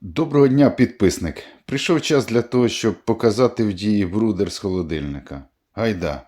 Доброго дня, підписник. Прийшов час для того, щоб показати в дії брудер з холодильника. Гайда.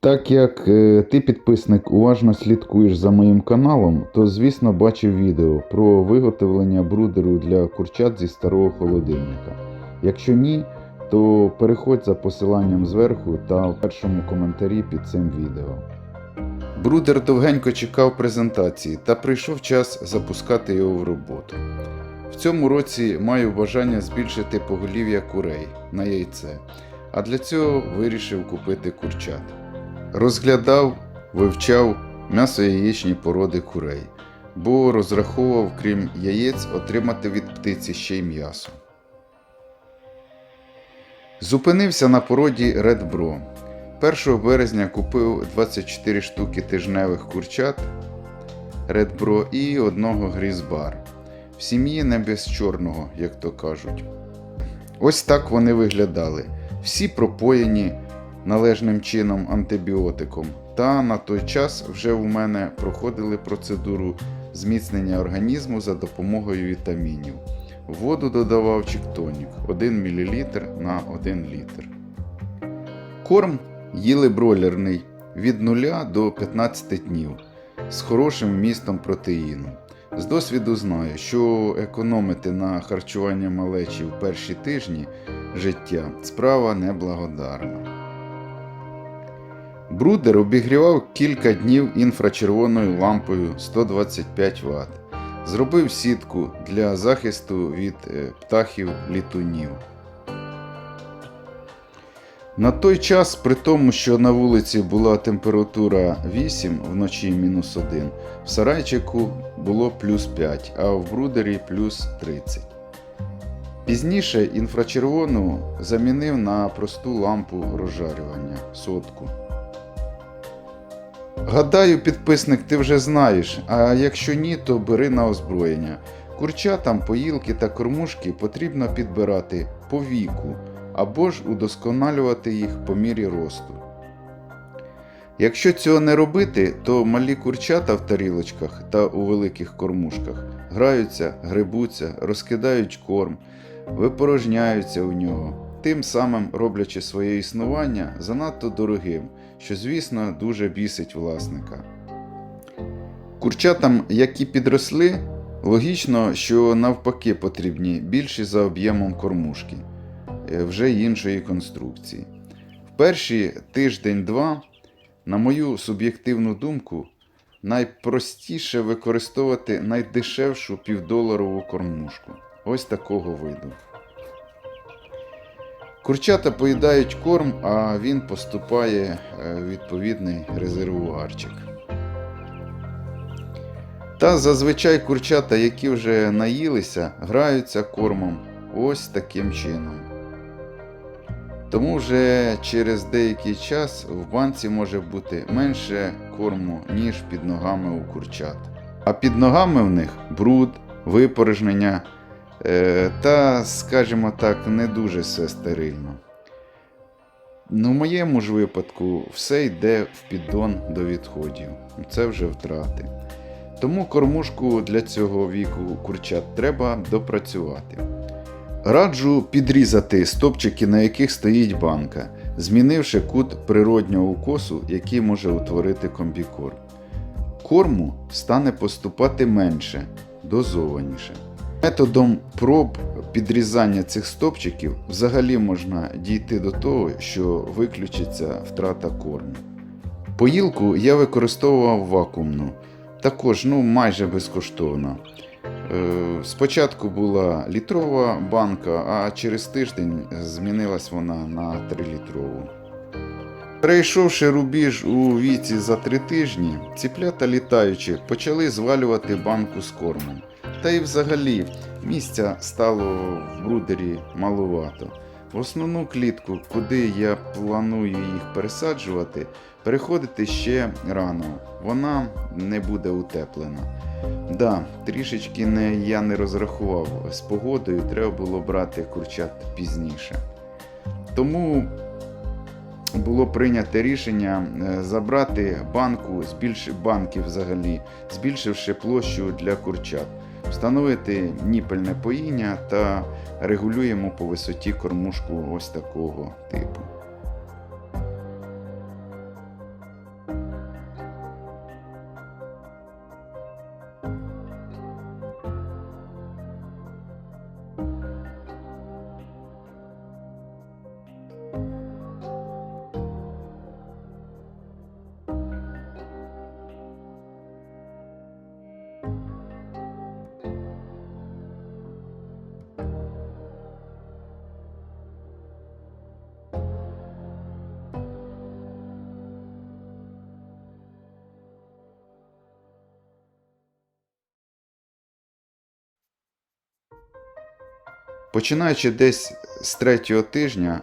Так як е, ти, підписник, уважно слідкуєш за моїм каналом, то звісно бачив відео про виготовлення брудеру для курчат зі старого холодильника. Якщо ні, то переходь за посиланням зверху та в першому коментарі під цим відео. Брудер довгенько чекав презентації та прийшов час запускати його в роботу. В цьому році маю бажання збільшити поголів'я курей на яйце, а для цього вирішив купити курчат. Розглядав, вивчав м'ясо-яєчні породи курей, бо розраховував, крім яєць, отримати від птиці ще й м'ясо. Зупинився на породі Bro. 1 березня купив 24 штуки тижневих курчат Bro і одного грізбар. В сім'ї не без чорного, як то кажуть. Ось так вони виглядали. Всі пропоєні належним чином антибіотиком. Та на той час вже у мене проходили процедуру зміцнення організму за допомогою вітамінів. Воду додавав чіктонік 1 мл на 1 літр. Корм їли бройлерний від 0 до 15 днів з хорошим вмістом протеїну. З досвіду знаю, що економити на харчування малечі в перші тижні життя справа неблагодарна. Брудер обігрівав кілька днів інфрачервоною лампою 125 Вт. Зробив сітку для захисту від е, птахів літунів. На той час, при тому, що на вулиці була температура 8, вночі мінус 1, в сарайчику було плюс 5, а в брудері плюс 30. Пізніше інфрачервону замінив на просту лампу розжарювання сотку. Гадаю, підписник, ти вже знаєш, а якщо ні, то бери на озброєння. Курчатам, поїлки та кормушки потрібно підбирати по віку або ж удосконалювати їх по мірі росту. Якщо цього не робити, то малі курчата в тарілочках та у великих кормушках граються, грибуться, розкидають корм, випорожняються у нього, тим самим роблячи своє існування занадто дорогим, що, звісно, дуже бісить власника. Курчатам, які підросли, логічно, що навпаки потрібні більші за об'ємом кормушки е, вже іншої конструкції. В перші тиждень-два, на мою суб'єктивну думку, найпростіше використовувати найдешевшу півдоларову кормушку. Ось такого виду. Курчата поїдають корм, а він поступає е, в відповідний резервуарчик. Та зазвичай курчата, які вже наїлися, граються кормом ось таким чином. Тому вже через деякий час в банці може бути менше корму, ніж під ногами у курчат. А під ногами в них бруд, випорожнення та, скажімо так, не дуже все стерильно. Ну, в моєму ж випадку все йде в піддон до відходів. Це вже втрати. Тому кормушку для цього віку курчат треба допрацювати. Раджу підрізати стопчики, на яких стоїть банка, змінивши кут природнього укосу, який може утворити комбікорм. Корму стане поступати менше, дозованіше. Методом проб підрізання цих стопчиків взагалі можна дійти до того, що виключиться втрата корму. Поїлку я використовував вакуумну, також ну, майже безкоштовно. Е, Спочатку була літрова банка, а через тиждень змінилась вона на 3-літрову. Перейшовши рубіж у віці за три тижні, ціплята літаючи почали звалювати банку з кормом. Та й взагалі місця стало в брудері малувато. В основну клітку, куди я планую їх пересаджувати, переходити ще рано. Вона не буде утеплена. Да, трішечки не, я не розрахував з погодою, треба було брати курчат пізніше. Тому було прийнято рішення е, забрати банку, збільши, банки взагалі, збільшивши площу для курчат, встановити ніпельне поїння та регулюємо по висоті кормушку ось такого типу. Починаючи десь з третього тижня,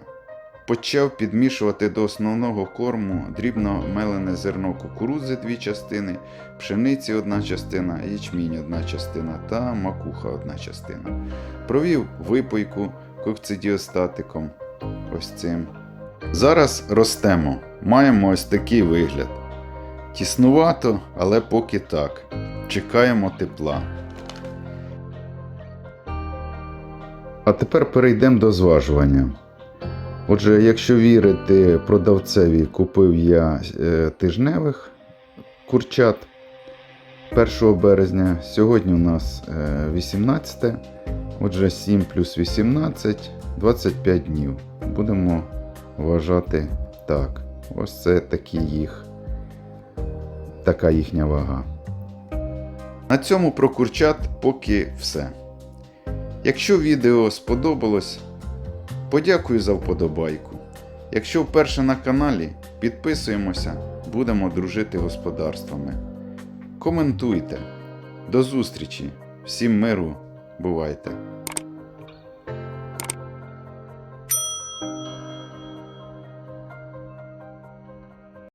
почав підмішувати до основного корму дрібно мелене зерно кукурудзи дві частини, пшениці одна частина, ячмінь одна частина та макуха одна частина. Провів випойку кокцидіостатиком. Ось цим. Зараз ростемо. Маємо ось такий вигляд. Тіснувато, але поки так. Чекаємо тепла. А тепер перейдемо до зважування. Отже, якщо вірити продавцеві, купив я е, тижневих курчат 1 березня. Сьогодні у нас е, 18. Отже, 7 плюс 18 25 днів. Будемо вважати так. Ось це такі їх, така їхня вага. На цьому про курчат поки все. Якщо відео сподобалось, подякую за вподобайку. Якщо вперше на каналі, підписуємося, будемо дружити господарствами. Коментуйте. До зустрічі! Всім миру, бувайте!